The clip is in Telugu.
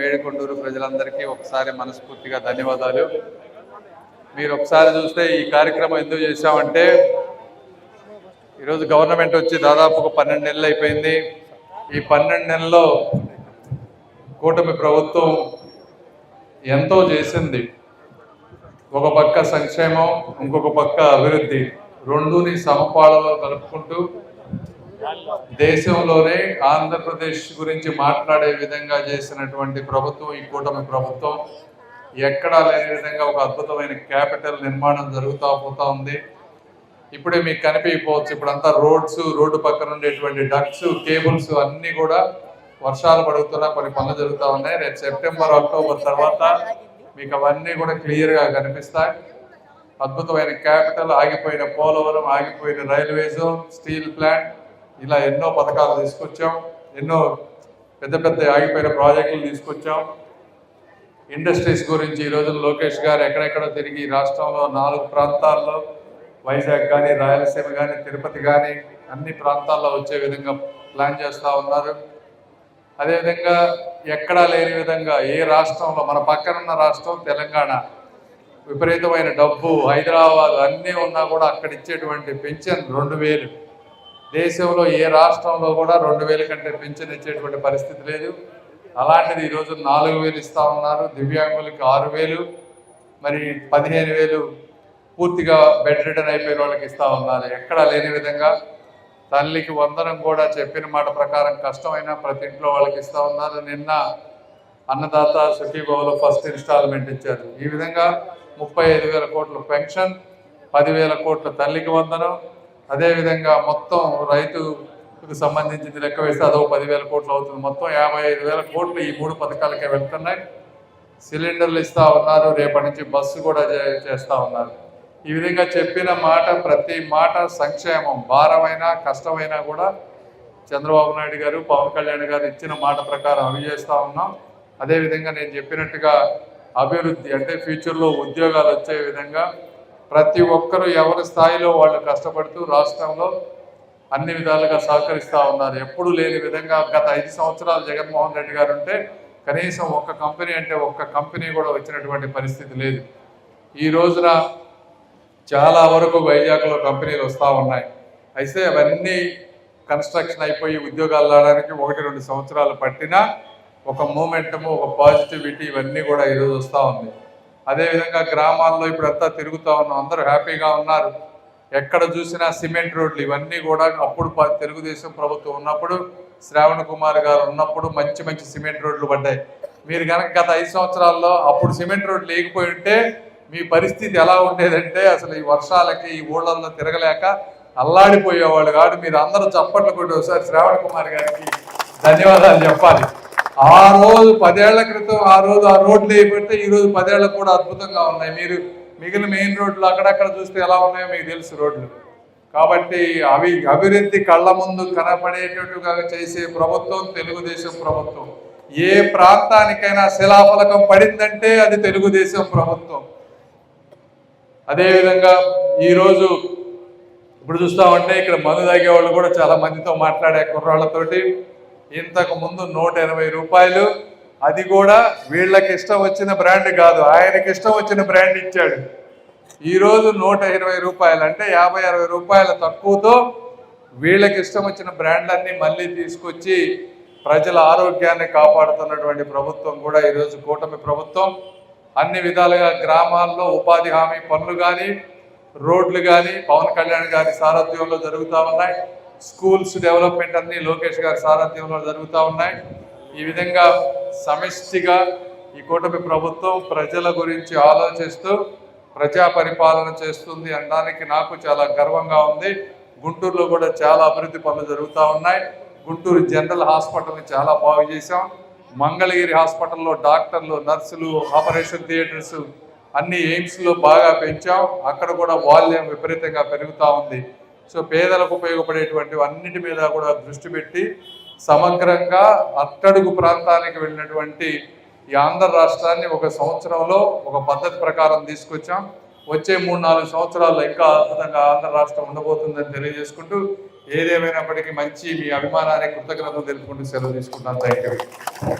వేడుకొండూరు ప్రజలందరికీ ఒకసారి మనస్ఫూర్తిగా ధన్యవాదాలు. మీరు ఒకసారి చూస్తే ఈ కార్యక్రమం ఎందుకు చేశామంటే ఈరోజు గవర్నమెంట్ వచ్చి దాదాపు ఒక పన్నెండు నెలలు అయిపోయింది. ఈ పన్నెండు నెలల్లో కూటమి ప్రభుత్వం ఎంతో చేసింది. ఒక పక్క సంక్షేమం ఇంకొక పక్క అభివృద్ధి. రెండుని సమపాలలో కలుపుకుంటూ దేశంలోనే ఆంధ్రప్రదేశ్ గురించి మాట్లాడే విధంగా చేసినటువంటి ప్రభుత్వం ఈ కూటమి ప్రభుత్వం ఎక్కడా లేని విధంగా ఒక అద్భుతమైన క్యాపిటల్ నిర్మాణం జరుగుతూ పోతా ఉంది. ఇప్పుడే మీకు కనిపించకపోవచ్చు. ఇప్పుడంతా రోడ్స్ రోడ్డు పక్కన ఉండేటువంటి డక్స్ కేబుల్స్ అన్నీ కూడా వర్షాలు పడుతున్నా కొన్ని పనులు జరుగుతూ ఉన్నాయి. రేపు సెప్టెంబర్ అక్టోబర్ తర్వాత మీకు అవన్నీ కూడా క్లియర్గా కనిపిస్తాయి. అద్భుతమైన క్యాపిటల్ ఆగిపోయిన పోలవరం ఆగిపోయిన రైల్వేస్ స్టీల్ ప్లాంట్ ఇలా ఎన్నో పథకాలు తీసుకొచ్చాం ఎన్నో పెద్ద పెద్ద ఆగిపోయిన ప్రాజెక్టులు తీసుకొచ్చాం. ఇండస్ట్రీస్ గురించి ఈ లోకేష్ గారు ఎక్కడెక్కడ తిరిగి రాష్ట్రంలో నాలుగు ప్రాంతాల్లో వైజాగ్ కానీ రాయలసీమ కానీ తిరుపతి కానీ అన్ని ప్రాంతాల్లో వచ్చే విధంగా ప్లాన్ చేస్తూ ఉన్నారు. అదేవిధంగా ఎక్కడా లేని విధంగా ఏ రాష్ట్రంలో మన పక్కనున్న రాష్ట్రం తెలంగాణ విపరీతమైన డబ్బు హైదరాబాద్ అన్నీ ఉన్నా కూడా అక్కడ ఇచ్చేటువంటి పెన్షన్ రెండు వేలు. దేశంలో ఏ రాష్ట్రంలో కూడా రెండు వేల కంటే పెన్షన్ ఇచ్చేటువంటి పరిస్థితి లేదు. అలాంటిది ఈరోజు నాలుగు వేలు ఇస్తా ఉన్నారు. దివ్యాంగులకి ఆరు వేలు మరి పదిహేను వేలు పూర్తిగా బెడ్ రిటర్న్ అయిపోయిన వాళ్ళకి ఇస్తా ఉన్నారు. ఎక్కడా లేని విధంగా తల్లికి వందనం కూడా చెప్పిన మాట ప్రకారం కష్టమైన ప్రతి ఇంట్లో వాళ్ళకి ఇస్తా ఉన్నారు. నిన్న అన్నదాత సుఖీభవలో ఫస్ట్ ఇన్స్టాల్మెంట్ ఇచ్చారు. ఈ విధంగా ముప్పై ఐదు వేల కోట్ల పెన్షన్ పదివేల కోట్ల తల్లికి వందనం అదేవిధంగా మొత్తం రైతుకు సంబంధించింది లెక్క వేస్తే అదో పదివేల కోట్లు అవుతుంది. మొత్తం యాభై ఐదు వేల కోట్లు ఈ మూడు పథకాలకే వెళ్తున్నాయి. సిలిండర్లు ఇస్తూ ఉన్నారు. రేపటి నుంచి బస్సు కూడా చే- ఉన్నారు. ఈ విధంగా చెప్పిన మాట ప్రతి మాట సంక్షేమం. భారమైనా కష్టమైనా కూడా చంద్రబాబు నాయుడు గారు పవన్ కళ్యాణ్ గారు ఇచ్చిన మాట ప్రకారం అవి చేస్తూ ఉన్నాం. అదేవిధంగా నేను చెప్పినట్టుగా అభివృద్ధి అంటే ఫ్యూచర్లో ఉద్యోగాలు వచ్చే విధంగా ప్రతి ఒక్కరూ ఎవరి స్థాయిలో వాళ్ళు కష్టపడుతూ రాష్ట్రంలో అన్ని విధాలుగా సహకరిస్తూ ఉన్నారు. ఎప్పుడు లేని విధంగా గత ఐదు సంవత్సరాలు జగన్మోహన్ రెడ్డి గారు ఉంటే కనీసం ఒక్క కంపెనీ అంటే ఒక్క కంపెనీ కూడా వచ్చినటువంటి పరిస్థితి లేదు. ఈ రోజున చాలా వరకు వైజాగ్లో కంపెనీలు వస్తూ ఉన్నాయి. అయితే అవన్నీ కన్స్ట్రక్షన్ అయిపోయి ఉద్యోగాలు రావడానికి ఒకటి రెండు సంవత్సరాలు పట్టినా ఒక మూమెంటము ఒక పాజిటివిటీ ఇవన్నీ కూడా ఈరోజు వస్తూ ఉంది. అదేవిధంగా గ్రామాల్లో ఇప్పుడు అంతా తిరుగుతూ ఉన్నాం. అందరూ హ్యాపీగా ఉన్నారు. ఎక్కడ చూసినా సిమెంట్ రోడ్లు ఇవన్నీ కూడా అప్పుడు తెలుగుదేశం ప్రభుత్వం ఉన్నప్పుడు శ్రావణ్ కుమార్ గారు ఉన్నప్పుడు మంచి మంచి సిమెంట్ రోడ్లు పడ్డాయి. మీరు కనుక గత ఐదు సంవత్సరాల్లో అప్పుడు సిమెంట్ రోడ్లు లేకపోయి ఉంటే మీ పరిస్థితి ఎలా ఉండేదంటే అసలు ఈ వర్షాలకి ఈ ఊళ్ళల్లో తిరగలేక అల్లాడిపోయేవాళ్ళు కాదు. మీరు అందరూ చప్పట్లు కొట్టి ఒకసారి శ్రావణ్ కుమార్ గారికి ధన్యవాదాలు చెప్పాలి. ఆ రోజు పదేళ్ళ క్రితం ఆ రోజు ఆ రోడ్లు వేయబడితే ఈ రోజు పదేళ్ళకు కూడా అద్భుతంగా ఉన్నాయి. మీరు మిగిలిన మెయిన్ రోడ్లు అక్కడక్కడ చూస్తే ఎలా ఉన్నాయో మీకు తెలుసు రోడ్లు. కాబట్టి అవి అభివృద్ధి కళ్ళ ముందు కనపడేటట్టుగా చేసే ప్రభుత్వం తెలుగుదేశం ప్రభుత్వం. ఏ ప్రాంతానికైనా శిలాఫలకం పడిందంటే అది తెలుగుదేశం ప్రభుత్వం. అదేవిధంగా ఈరోజు ఇప్పుడు చూస్తామంటే ఇక్కడ మందు తాగే వాళ్ళు కూడా చాలా మందితో మాట్లాడే కుర్రాళ్ళతోటి ఇంతకు ముందు నూట ఎనభై రూపాయలు. అది కూడా వీళ్ళకి ఇష్టం వచ్చిన బ్రాండ్ కాదు. ఆయనకి ఇష్టం వచ్చిన బ్రాండ్ ఇచ్చాడు. ఈరోజు నూట ఇరవై రూపాయలు అంటే యాభై అరవై రూపాయల తక్కువతో వీళ్ళకి ఇష్టం వచ్చిన బ్రాండ్లన్నీ మళ్ళీ తీసుకొచ్చి ప్రజల ఆరోగ్యాన్ని కాపాడుతున్నటువంటి ప్రభుత్వం కూడా ఈరోజు కూటమి ప్రభుత్వం. అన్ని విధాలుగా గ్రామాల్లో ఉపాధి హామీ పనులు కానీ రోడ్లు కానీ పవన్ కళ్యాణ్ గారి సారథ్యంలో జరుగుతూ ఉన్నాయి. స్కూల్స్ డెవలప్మెంట్ అన్నీ లోకేష్ గారి సారథ్యంలో జరుగుతూ ఉన్నాయి. ఈ విధంగా సమిష్టిగా ఈ కూటమి ప్రభుత్వం ప్రజల గురించి ఆలోచిస్తూ ప్రజా పరిపాలన చేస్తుంది అనడానికి నాకు చాలా గర్వంగా ఉంది. గుంటూరులో కూడా చాలా అభివృద్ధి పనులు జరుగుతూ ఉన్నాయి. గుంటూరు జనరల్ హాస్పిటల్ని చాలా బాగు చేశాం. మంగళగిరి హాస్పిటల్లో డాక్టర్లు నర్సులు ఆపరేషన్ థియేటర్స్ అన్ని ఎయిమ్స్లో బాగా పెంచాం. అక్కడ కూడా వాల్యూమ్ విపరీతంగా పెరుగుతూ ఉంది. సో పేదలకు ఉపయోగపడేటువంటి అన్నిటి మీద కూడా దృష్టి పెట్టి సమగ్రంగా అట్టడుగు ప్రాంతానికి వెళ్ళినటువంటి ఈ ఆంధ్ర రాష్ట్రాన్ని ఒక సంవత్సరంలో ఒక పద్ధతి ప్రకారం తీసుకొచ్చాం. వచ్చే మూడు నాలుగు సంవత్సరాల్లో ఇంకా అద్భుతంగా ఆంధ్ర రాష్ట్రం ఉండబోతుందని తెలియజేసుకుంటూ ఏదేమైనప్పటికీ మంచి మీ అభిమానానికి కృతజ్ఞతలు తెలుపుకుంటూ సెలవు తీసుకుంటాను. Thank you